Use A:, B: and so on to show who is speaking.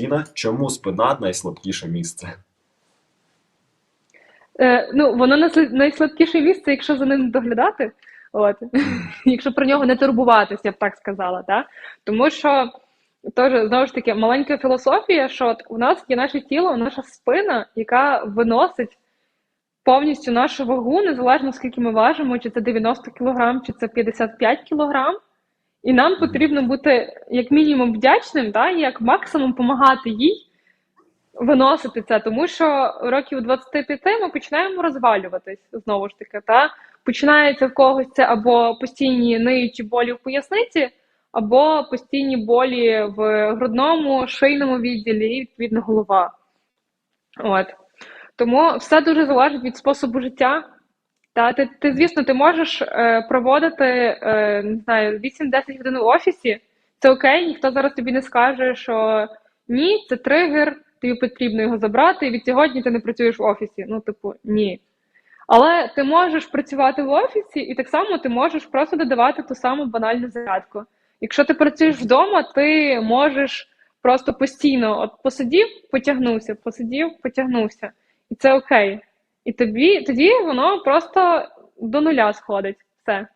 A: Тіна, чому спина найслабкіше місце?
B: Е, ну, воно найслабкіше місце, якщо за ним доглядати, от, якщо про нього не турбуватися, я б так сказала. Да? Тому що теж, знову ж таки, маленька філософія, що от у нас є наше тіло, наша спина, яка виносить повністю нашу вагу, незалежно скільки ми важимо, чи це 90 кг, чи це 55 кг. І нам потрібно бути як мінімум вдячним, і як максимум допомагати їй виносити це, тому що років 25 ми починаємо розвалюватись знову ж таки. Та? Починається в когось це або постійні ниючі болі в поясниці, або постійні болі в грудному, шийному відділі і відповідно голова. От. Тому все дуже залежить від способу життя. Та ти, ти звісно, ти можеш е, проводити е, не знаю, 8-10 годин в офісі. Це окей, ніхто зараз тобі не скаже, що ні, це тригер, тобі потрібно його забрати, і від сьогодні ти не працюєш в офісі. Ну, типу, ні. Але ти можеш працювати в офісі, і так само ти можеш просто додавати ту саму банальну зарядку. Якщо ти працюєш вдома, ти можеш просто постійно от посидів, потягнувся, посидів, потягнувся. І це окей. І тобі тоді воно просто до нуля сходить. Все.